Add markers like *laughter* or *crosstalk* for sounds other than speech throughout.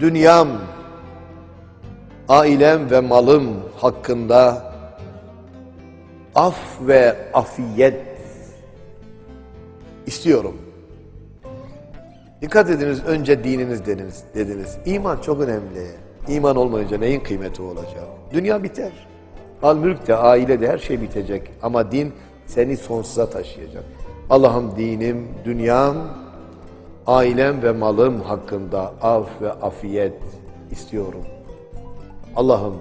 dünyam, ailem ve malım hakkında af ve afiyet istiyorum. Dikkat ediniz önce dininiz dediniz. dediniz. İman çok önemli. İman olmayınca neyin kıymeti olacak? Dünya biter. Al mülk de, aile de her şey bitecek. Ama din seni sonsuza taşıyacak. Allah'ım dinim, dünyam, ailem ve malım hakkında af ve afiyet istiyorum. Allah'ım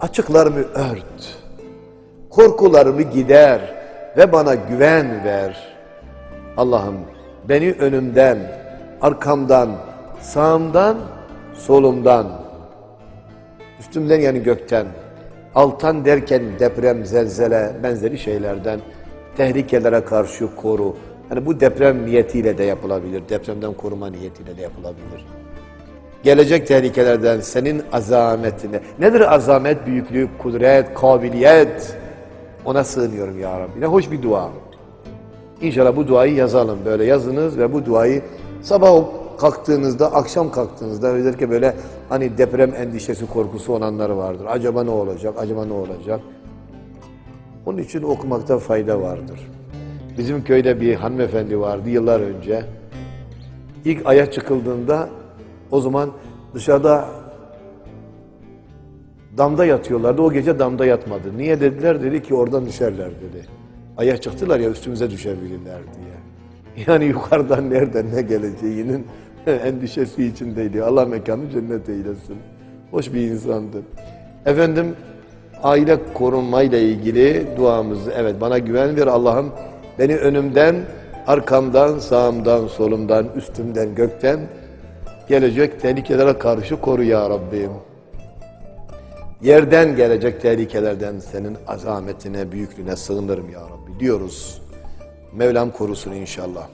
açıklarımı ört, korkularımı gider ve bana güven ver. Allah'ım beni önümden, arkamdan, sağımdan, solumdan, üstümden yani gökten, altan derken deprem, zelzele, benzeri şeylerden, tehlikelere karşı koru. Yani bu deprem niyetiyle de yapılabilir, depremden koruma niyetiyle de yapılabilir. Gelecek tehlikelerden senin azametine, nedir azamet, büyüklük, kudret, kabiliyet? Ona sığınıyorum ya Rabbi. Ne hoş bir dua. İnşallah bu duayı yazalım. Böyle yazınız ve bu duayı sabah kalktığınızda, akşam kalktığınızda özellikle böyle hani deprem endişesi, korkusu olanları vardır. Acaba ne olacak, acaba ne olacak? Onun için okumakta fayda vardır. Bizim köyde bir hanımefendi vardı yıllar önce. İlk aya çıkıldığında o zaman dışarıda damda yatıyorlardı. O gece damda yatmadı. Niye dediler? Dedi ki oradan düşerler dedi. Aya çıktılar ya üstümüze düşebilirler diye. *laughs* Yani yukarıdan nereden ne geleceğinin *laughs* endişesi içindeydi. Allah mekanı cennet eylesin. Hoş bir insandı. Efendim aile korunmayla ilgili duamızı evet bana güven ver Allah'ım beni önümden, arkamdan, sağımdan, solumdan, üstümden, gökten gelecek tehlikelere karşı koru ya Rabbim. Yerden gelecek tehlikelerden senin azametine, büyüklüğüne sığınırım ya Rabbi diyoruz. Mevlam korusun inşallah.